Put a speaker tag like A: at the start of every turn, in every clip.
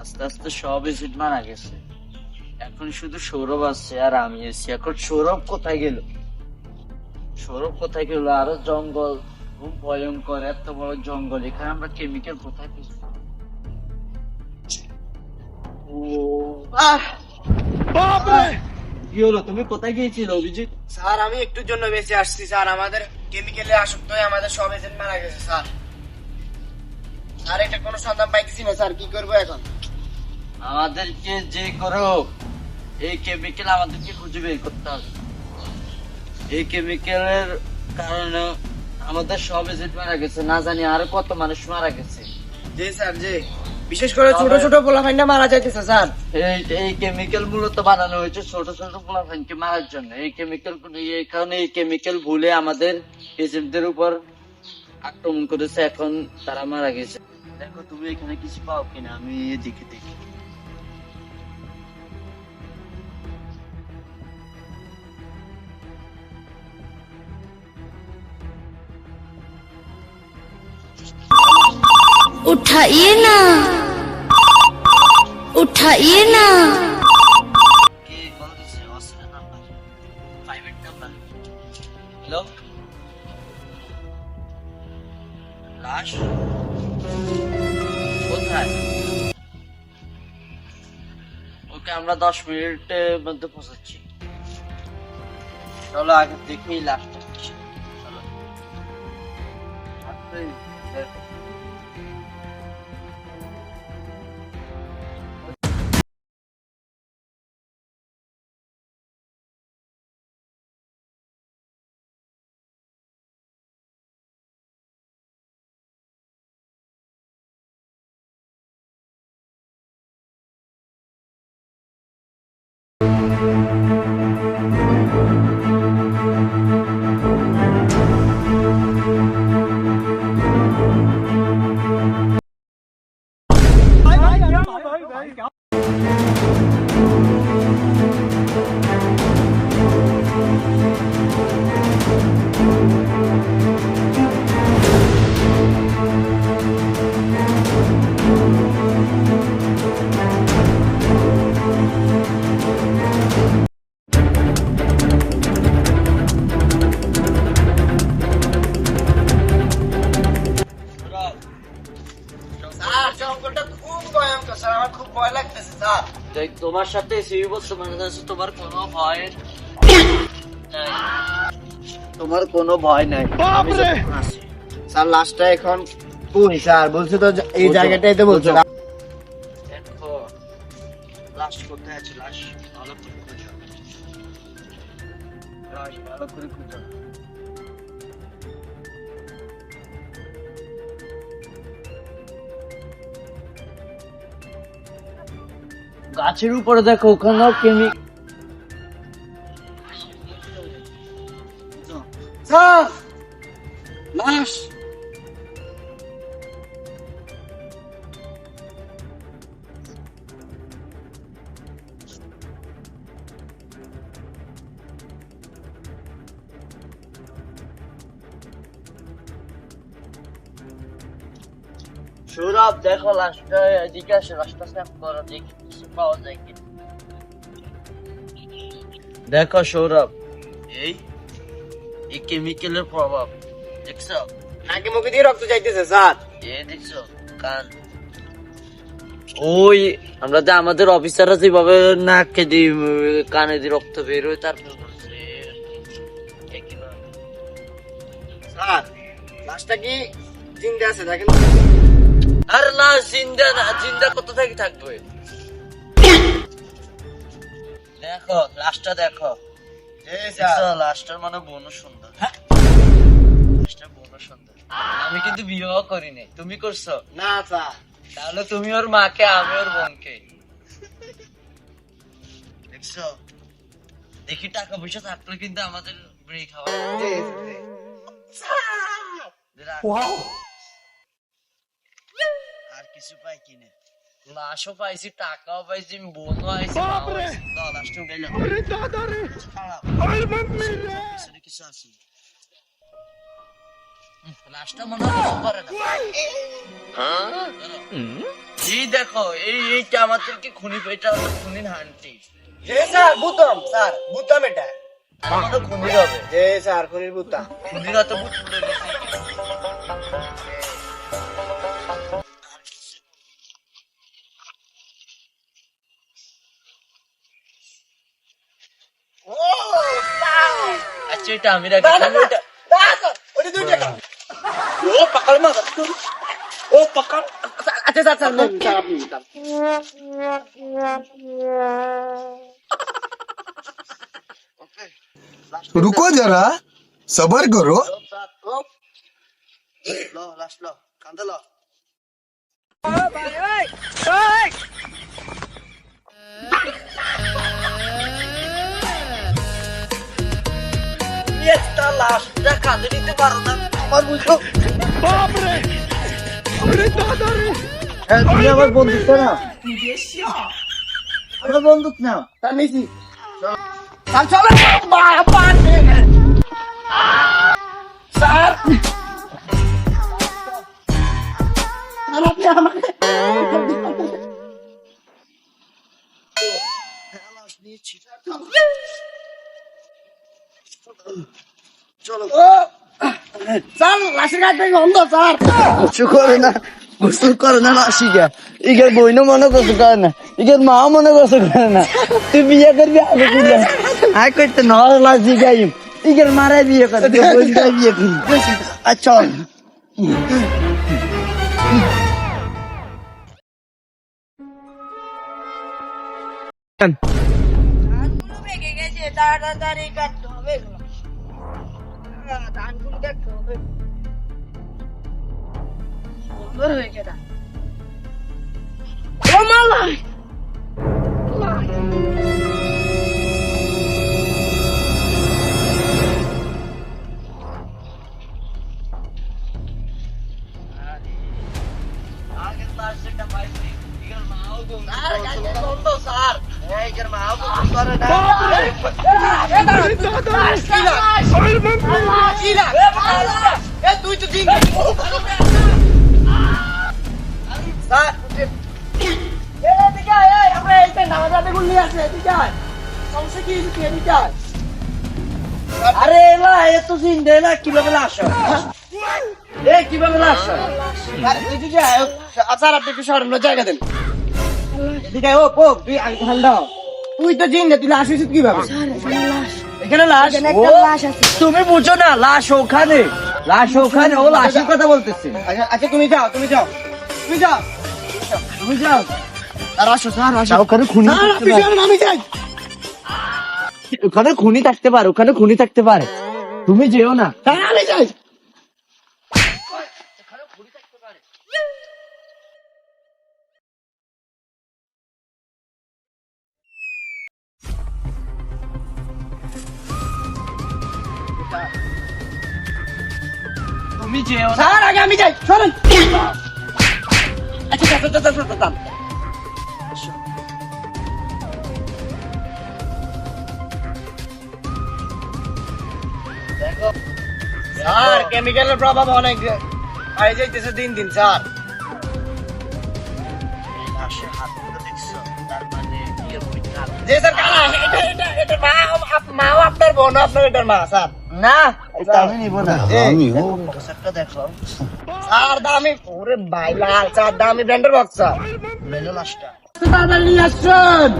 A: আস্তে আস্তে সব এসিড মারা গেছে এখন শুধু সৌরভ আছে আর আমি আছি। এখন সৌরভ কোথায় গেল? সৌরভ কোথায় গেল? আরও জঙ্গল। খুব ভয়ঙ্কর এত বড় জঙ্গল। এখানে আমরা কেমিক্যাল কোথায় পেয়েছি! কি হলো? তুমি কোথায় গিয়েছিলে অভিজিৎ?
B: স্যার আমি একটুর জন্য বেঁচে আসছি স্যার। আমাদের কেমিক্যালে আসক্ত হয়ে আমাদের সব এজেন্ট মারা গেছে স্যার। স্যার এটা কোনো সন্ধান পাইতেছি না স্যার। কি করব এখন?
A: আমাদেরকে যে করো এই কেমিক্যাল আমাদেরকে খুঁজে বের করতে হবে। এই কেমিক্যালের কারণে আমাদের সব এজেন্ট মারা গেছে। না জানি আরও কত মানুষ মারা গেছে।
B: জি স্যার জি। বিশেষ করে ছোট ছোট পোলাফাইন্ডা মারা যাইতেছে স্যার।
A: এই এই কেমিক্যাল মূলত বানানো হয়েছে ছোট ছোট পোলাপানকে মারার জন্য। এই কেমিক্যাল এই কারণে এই কেমিক্যাল ভুলে আমাদের এজেন্টদের উপর আক্রমণ করেছে। এখন তারা মারা গেছে। দেখো তুমি এখানে কিছু পাও কিনা? আমি এদিকে দেখি।
C: उठाइए ना उठाइए ना
A: কে কল দিছে Australia number private number hello লাশ কোথায় ওকে আমরা দশ মিনিটের মধ্যে পৌঁছাচ্ছি চলো আগে দেখি লাশটা কিসে। চলো আপনি সাথে সেই বছর মানে আছে তোমার কোনো ভয় নাই। তোমার কোনো ভয় নাই।
B: স্যার লাস্টটা এখন কই স্যার বলছে তো এই জায়গাটাই তো বলছে
A: গাছের উপরে দেখো ওখানেও কেমি
B: লাশ
A: সৌরভ দেখো লাশটা এদিকে আসে লাশটা স্যাপ করো দেখি। পাওয়া যায় কি দেখো সৌরভ এই এই কেমিক্যালের প্রভাব দেখছ?
B: নাকি মুখে দিয়ে রক্ত চাইতেছে স্যার?
A: এ দেখছ কান। ওই আমরা যে আমাদের অফিসাররা যেভাবে নাকে দিয়ে কানে দিয়ে রক্ত বের হয় তারপর
B: স্যার লাশটা কি জিন্দা আছে দেখেন।
A: আরে না জিন্দা না জিন্দা কত থেকে থাকবে? দেখো লাশটা দেখো।
B: এই
A: মানে বোনও সুন্দর। লাশটার বোনও সুন্দর। আমি কিন্তু বিবাহ করিনি। তুমি করছ?
B: না স্যার
A: তাহলে তুমি ওর মাকে আমি ওর বোনকে। দেখছ? দেখি টাকা পয়সা থাকলে কিন্তু আমাদের বিড়ি খাওয়া আর কিছু পাই কিনে। লাশও পাইছি টাকাও পাইছি বোনও আইছি কিছু আছে? লাশটা মনে হয় কম পারে না। ধরো। এই দেখো এই এইটা আমাদেরকে খুনি হলো খুনির হান্টি।
B: হে স্যার বুতম স্যার বুতম এটা।
A: খুনির হবে।
B: স্যার খুনির বুতা
A: খুনির হাতে ভূত আচ্ছা এটা আমি রাখি
B: না, না,
A: তাহলে
B: না,
A: ওটা-
B: না, স্যার, ওটা দুই টাকা।
A: ও পাকড় মা ও পাকড়
B: আচ্ছা স্যার স্যার নেন, স্যার আপনি স্যার।
D: रुको जरा सबर करो
B: লো লাস্ট লো কান্দে লো
A: একটা লাশটা কাঁদে নিতে পারো না। আমার বুঝো। বাপরে! আরে দাদা রে! হ্যাঁ তুমি আমার বন্দুক না? আমার বন্দুক না?
B: স্যার নিছি স্যার চলো। বাবা স্যার। আপনি আমাকে
A: চলো।
B: স্যার লাশের গাছ থেকে অন্ধ স্যার?
A: গোসল করে না গোসল করে না লাশি গা ইগের বইন মনে গোসল করে না ইগের মা মনে গোসল করে না। তুই বিয়ে করবি আগে করবি আয় করতে ন লাশি গাইম। ইগের মারাই বিয়ে করে বইন বিয়ে করবি আচ্ছা
E: তাড়াতাড়ি কাটতে হবে। ধানগুলো দেখতে হবে সুন্দর হয়েছে ধান ও মালা
A: আগের লাশটা পাইছি ইগের মাও
B: দিন।
A: আরে এলা এ তো জিন্দে না কীভাবে হয় এ কীভাবে
B: ও, স্যার আপনি একটু সরেন, জায়গা দেন ও ও তুই হ। তুই তো জিন তুই লাশ হয়েছিস কীভাবে? এখানে লাশ।
A: ও, তুমি বুঝো না লাশ ওখানে। লাশ ওখানে ও লাশের কথা বলতেছে।
B: আচ্ছা আচ্ছা তুমি যাও তুমি যাও। তুমি যাও।
A: তুমি যাও। ওখানে খুনি থাকতে পারে। ওখানে খুনি থাকতে পারে ওখানে খুনি থাকতে পারে। তুমি যেও না।
B: আমি যাই।
A: যেও না।
B: স্যার আগে আমি যাই সরেন আচ্ছা আচ্ছা আচ্ছা আচ্ছা আচ্ছা স্যার কেমিক্যালের প্রভাব অনেক আই যাইতেছে দিন দিন স্যার।
A: মানে
B: যে স্যার কালা এটা এটা এটা মা আপনার বোন আপনার এটার মা স্যার।
A: না এটা আমি নিব না।
D: আমি হো
A: পোশাকটা দেখো
B: স্যার দামি ওরে ভাই লাল স্যার দামি ব্র্যান্ডের বক্স
A: মেলো লাশটা
B: তাড়াতাড়ি নিয়ে আসছেন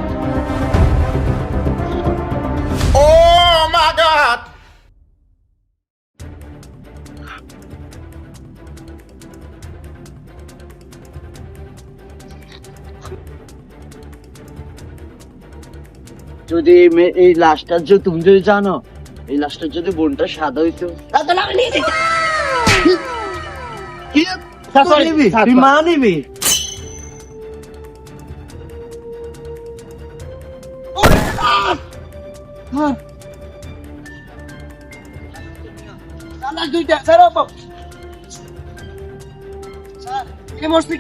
A: যদি এই লাশটা যে তুমি যদি জানো এই লাশটা যদি বোনটা সাদা হইতো
B: আমি নিয়ে
A: কি? তুই। মা নিবি?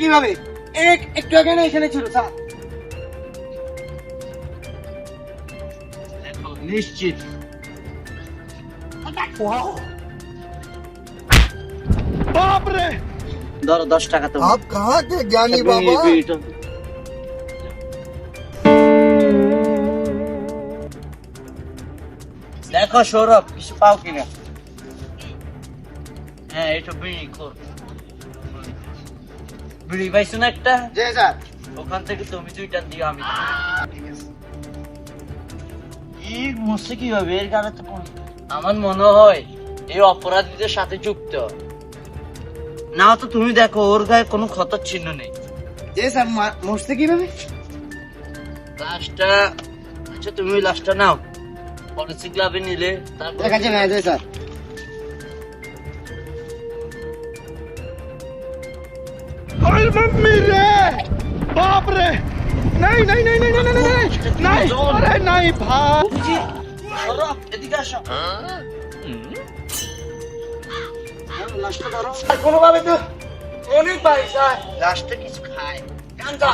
B: কীভাবে? এক একটু আগে না এখানে ছিল স্যার।
A: নিশ্চিত। ওয়াও বাপ রে ধরো 10 টাকা তো।
D: আপ কাহা কে জ্ঞানী বাবা?
A: দেখো সৌরভ কিছু পাও কিনা? হ্যাঁ এটা বিড়ি খোর। বিড়ি পাইছো না একটা?
B: জি স্যার।
A: ওখান থেকে তুমি দুইটা দিও আমি। ঠিক আছে। এই মশে কি হবে এর গাড়ে তো কোনো আমার মনে হয় এই অপরাধীদের সাথে যুক্ত। না তো তুমি দেখো ওর গায়ে কোনো ক্ষতর চিহ্ন নেই।
B: জি স্যার মরছে কীভাবে?
A: লাশটা আচ্ছা তুমি ওই লাশটা নাও। পলিসি ক্লাবে নিলে তারপর
B: দেখা যাবে স্যার।
A: বুঝি সৌরভ এদিকে আসো লাশটা ধরো
B: কোনোভাবে তো অনেক পাই স্যার।
A: লাশটা কিছু খায়। গাঞ্জা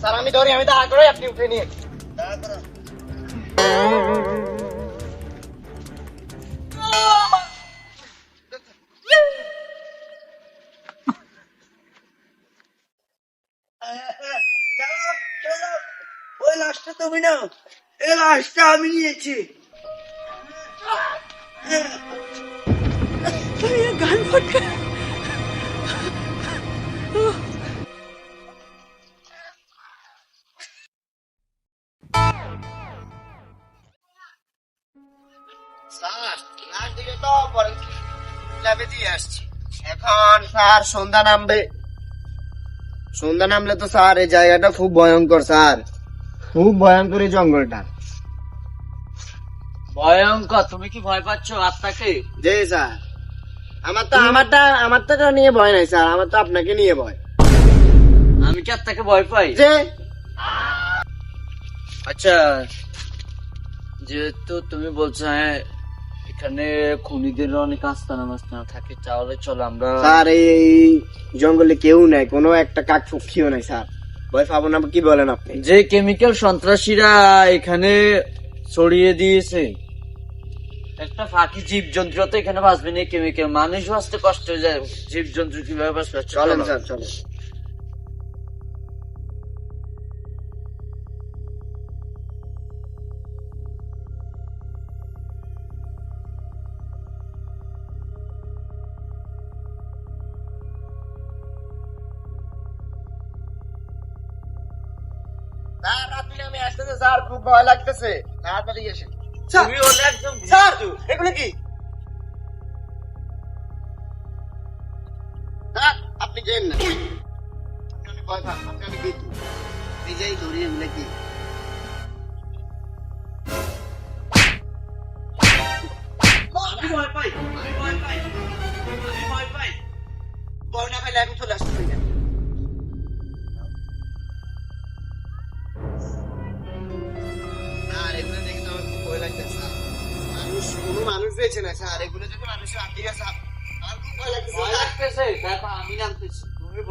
B: স্যার আমি ধরি আমি তো করে আপনি উঠে নিয়ে
A: আমি নিয়েছি
B: এখন স্যার সন্ধ্যা নামবে সন্ধ্যা নামলে তো স্যার এই জায়গাটা খুব ভয়ঙ্কর স্যার খুব ভয়ঙ্কর এই জঙ্গলটা
A: ভয়ঙ্কর তুমি কি ভয় পাচ্ছ আত্মাকে?
B: জি স্যার। আমার তো আমারটা আমার তো নিয়ে ভয় নাই স্যার। আমার তো আপনাকে নিয়ে ভয়।
A: আমি কি আত্মাকে ভয় পাই?
B: যে
A: আচ্ছা যেহেতু তুমি বলছো হ্যাঁ এখানে খুনিদের অনেক আস্তানা মাস্তানা থাকে তাহলে চলো আমরা
B: স্যার এই এই জঙ্গলে কেউ নাই কোনো একটা কাক পক্ষীও নাই স্যার। ভয় পাবো না কি বলেন আপনি?
A: যে কেমিক্যাল সন্ত্রাসীরা এখানে ছড়িয়ে দিয়েছে একটা ফাঁকি জীব জন্তু তো এখানে বাঁচবে না কেমিক্যাল মানুষ বাঁচতে কষ্ট হয়ে যায়। জীব জন্তু কীভাবে বাঁচবে?
B: চলেন
A: চলো।
B: স্যার চলেন স্যার আপনি আমি আসতেছে স্যার। খুব ভয় লাগতেছে। তাড়াতাড়ি এসেন
A: তুমি হলে একদম
B: স্যার এগুলো কি? আপনি যেন না আপনি অনেক ভয় পান আপনি অনেক নিজেই ধরিয়ে এগুলো কি?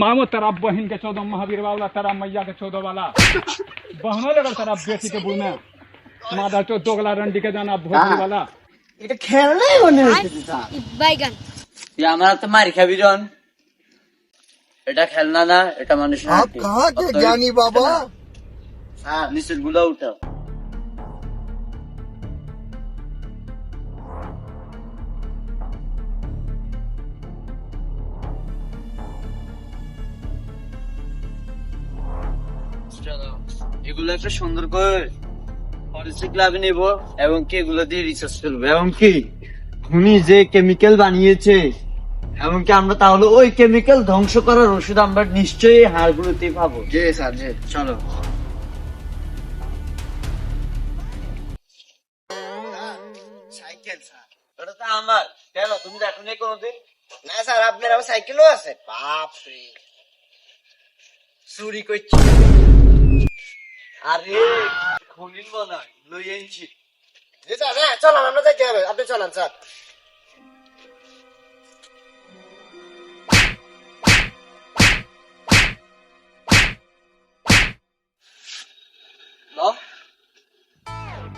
F: मामो तेरा बहन के चौदह महावीर वाला तेरा मैया के चौदह वाला बहनों लगल तेरा बेटी के बुने मादा चो दोगला रंडी के जाना भोगी वाला
B: এটা খেলনাই মনে হচ্ছে স্যার
C: বাইগান
A: তুই আমার হাতে মারি খাবি রন এটা খেলনা না এটা মানুষের
D: आप
A: হাতে।
D: कहाँ के
A: অতএব
D: ज्ञानी बाबा
A: স্যার নিচের গুলা উঠাও এগুলো একটা সুন্দর করে ফরেস্ট্রি ক্লাবে নেব এবং কি এগুলো দিয়ে রিসার্চ করব। এবং কি খুনি যে কেমিক্যাল বানিয়েছে এমনকি আমরা তাহলে ওই কেমিক্যাল ধ্বংস করার ওষুধ আমরা নিশ্চয়ই হাড়গুলোতেই পাবো।
B: জি স্যার জি
A: চলো।
B: Cycle sir.
A: ওটা তো আমার। কেন তুমি দেখো নি কোনোদিন?
B: না স্যার আপনার আবার সাইকেলও আছে? বাপ রে
A: চুরি করছি। আরে খুলিন হয় লই আনছি
B: হ্যাঁ চলান আমরা যাইতে হবে। আপনি চলান স্যার।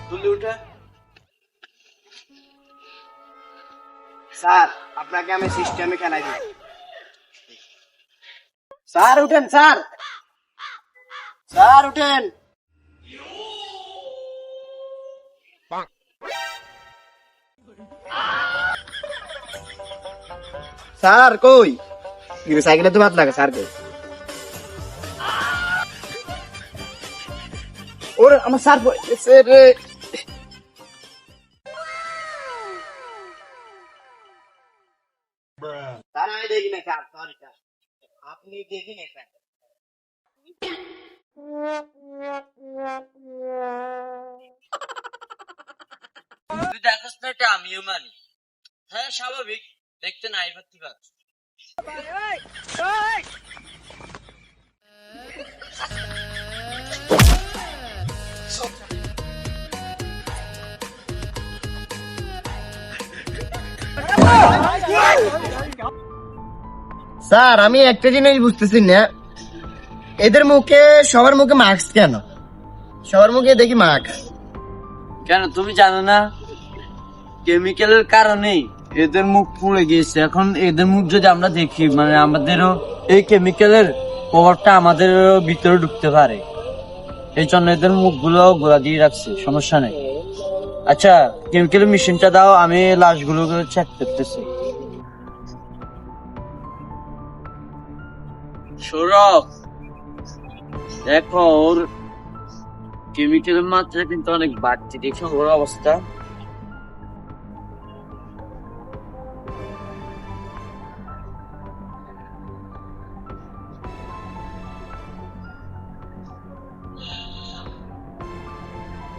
A: তুলি উঠে।
B: স্যার আপনাকে আমি সিস্টেমে খেলাই দিই। স্যার উঠেন স্যার। স্যার উঠেন। স্যার, কই? সাইকেলে তো ভাত লাগে স্যার কই ওরে, আমার স্যার আপনি দেখি না, স্যার।
A: তুই দেখোস না আমিও মানি। হ্যাঁ স্বাভাবিক। দেখতে নাই পারতে পারছি
B: স্যার আমি একটা জিনিস বুঝতেছি না। এদের মুখে সবার মুখে মাস্ক কেন? সবার মুখে দেখি মাস্ক
A: কেন তুমি জানো না? কেমিক্যালের কারণেই এদের মুখ পুড়ে গিয়েছে। এখন এদের মুখ যদি আমরা দেখি মানে আমাদেরও এই কেমিক্যালের প্রভাবটা আমাদের ভিতরে ঢুকতে পারে। এই জন্য এদের মুখগুলো গোলা দিয়ে রাখছে, সমস্যা নেই। আচ্ছা কেমিক্যালের মেশিনটা দাও, আমি লাশগুলো চেক করতেছি। সৌরভ, দেখো, ওর কেমিক্যালের মাত্রা কিন্তু অনেক বাড়তি দেখো, ওর অবস্থা।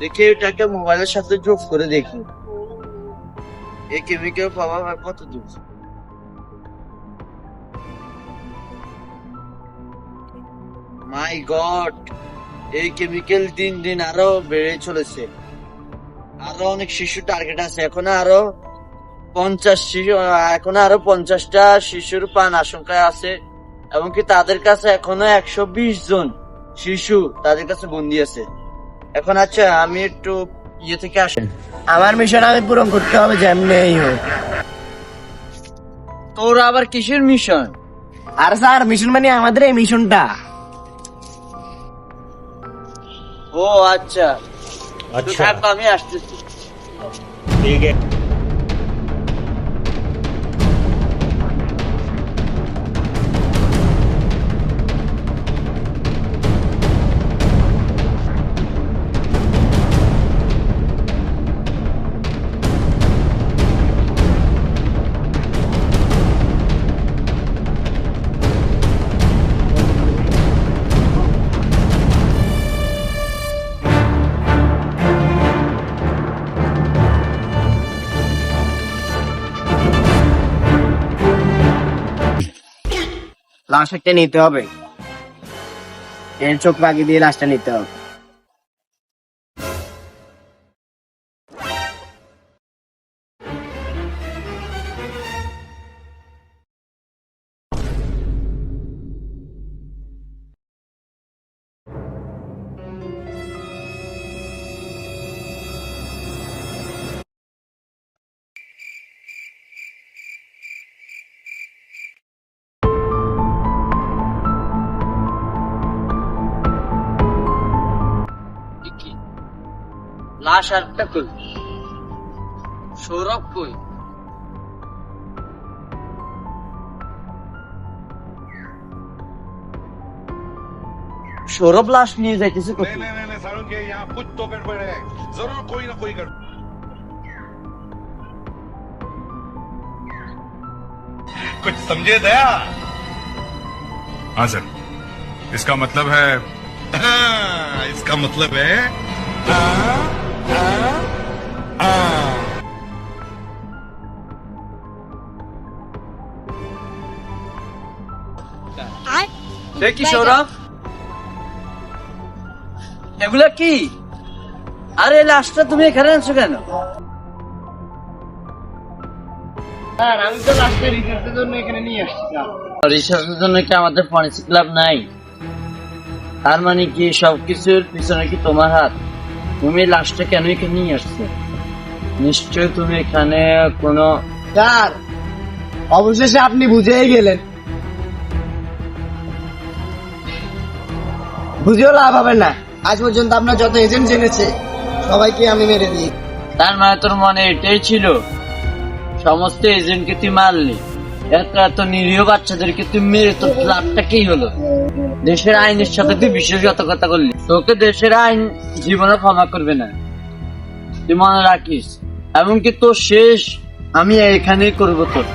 A: দেখে এটাকে মোবাইলের সাথে যোগ করে দেখি। এই কেমিক্যাল প্রভাব আর কত দূর? মাই গড এই কেমিক্যাল দিন দিন আরও বেড়ে চলেছে। আরও অনেক শিশু টার্গেট আছে। এখন আরও পঞ্চাশ শিশু, এখন আরও পঞ্চাশটা শিশুর প্রাণ আশঙ্কায় আছে এমনকি তাদের কাছে এখনও একশো বিশ জন শিশু তাদের কাছে বন্দি আছে। এখন আচ্ছা আমি একটু ইয়ে থেকে আসেন
B: আমার মিশন আমি পূরণ করতে হবে যেমনি হোক।
A: তোর আবার কিসের মিশন
B: আর স্যার মিশন মানে আমাদের এই মিশনটা
A: ও আচ্ছা। আচ্ছা। আমি আসতেছি।
B: লাশ একটা নিতে হবে। এর চোখ পাকি দিয়ে লাশটা নিতে হবে।
A: লাশ আরেকটা কই সৌরভ কই সৌরভ লাশ নিয়ে যাইতেছে
G: नहीं
A: কোথায়
G: नहीं नहीं नहीं सारुण के यहाँ कुछ तो गड़बड़ है जरूर कोई ना कोई गड़बड़ कुछ समझे दया
H: हाँ सर इसका मतलब है
G: हाँ, इसका मतलब है हाँ, हाँ,
A: কি সৌরভ? এগুলা কি? আরে লাশটা তুমি এখানে আনছো কেন?
B: স্যার আমি তো লাস্টে রিসার্চের জন্য এখানে নিয়ে আসছি
A: রিসার্চের জন্য কি আমাদের ফরেন্সিক ক্লাব নাই? তার মানে কি সবকিছুর পিছনে কি তোমার হাত? তুমি লাশটা কেন এখানে নিয়ে আসছো? নিশ্চয় তুমি এখানে কোনো
B: স্যার অবশেষে আপনি বুঝেই গেলেন। বুঝেও লাভ হবে না। আজ পর্যন্ত আপনার যত এজেন্ট জেনেছে সবাইকে আমি মেরে দিই।
A: তার মানে তোর মনে এটাই ছিল? সমস্ত এজেন্টকে তুই মারলি। এত এত নিরীহ বাচ্চাদেরকে তুই মেরে তোর লাভটা কি হলো? দেশের আইনের সাথে তুই বিশ্বাসঘাতকতা করলি। তোকে দেশের আইন জীবনে ক্ষমা করবে না। তুই মনে রাখিস এমনকি তোর শেষ আমি এখানেই করব তোর।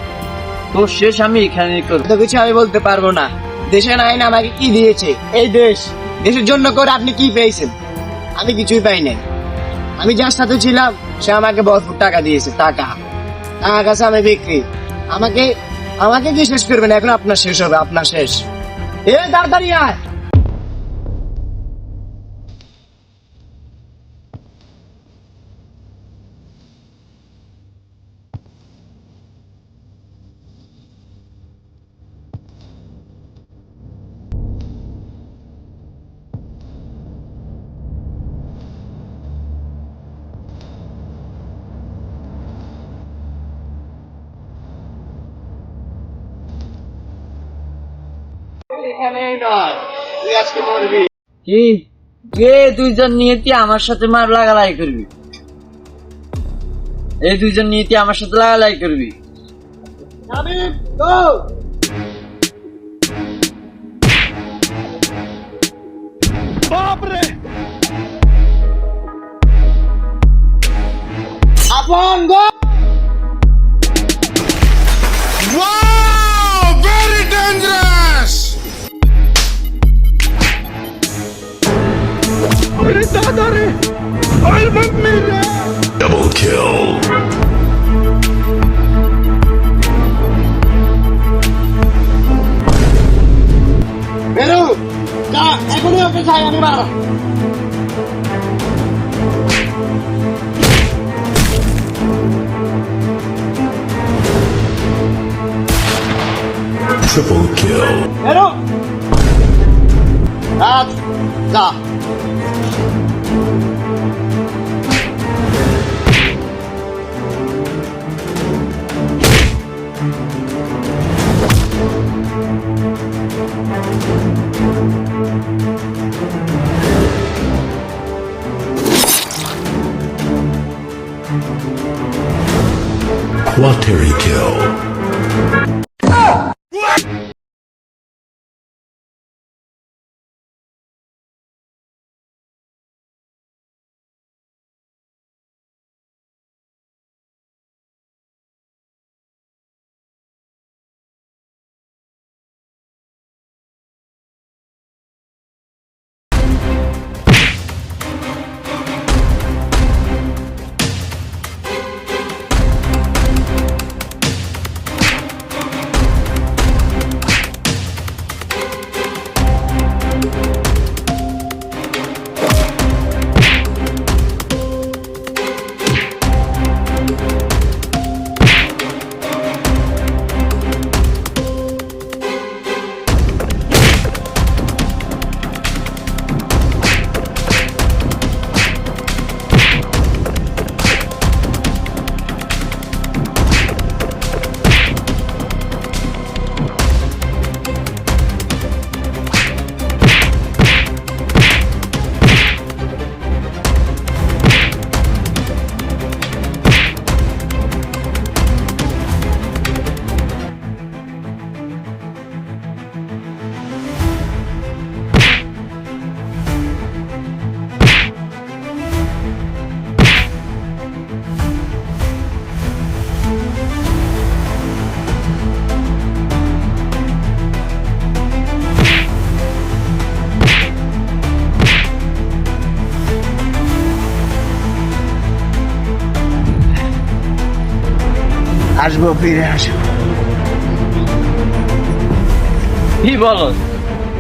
A: তোর শেষ আমি এখানেই করব।
B: কিছু আমি বলতে পারব না। দেশের আইন আমাকে কি দিয়েছে? এই দেশ দেশের জন্য করে আপনি কি পেয়েছেন? আমি কিছুই পাই নাই। আমি যার সাথে ছিলাম, সে আমাকে ভরপুর টাকা দিয়েছে, টাকা। টাকা কাছে আমি বিক্রি। আমাকে আমাকে কি শেষ করবেন? এখন আপনার শেষ হবে, আপনার শেষ। এ তাড়াতাড়ি আয়। এখানেই নয় তুই
A: দুইজন আমার সাথে মার লাগালাই করবি? এই দুইজন নিয়েতি আমার সাথে লাগালাই করবি?
B: আমি তো বেরো যা এখনই ওকে চাই আমি মারা
H: Triple kill.
B: বেরো আজ যা।
H: Quateri kill.
B: আসব, ফিরে আসব।
A: কি বলো?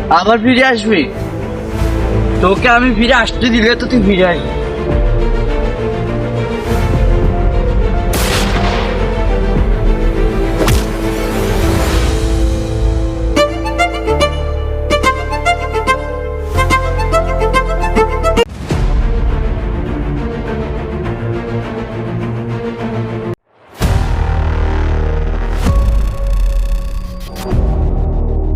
A: আবার ফিরে আসবি? তোকে আমি ফিরে আসতে দিলে তো তুই ফিরে আসবি।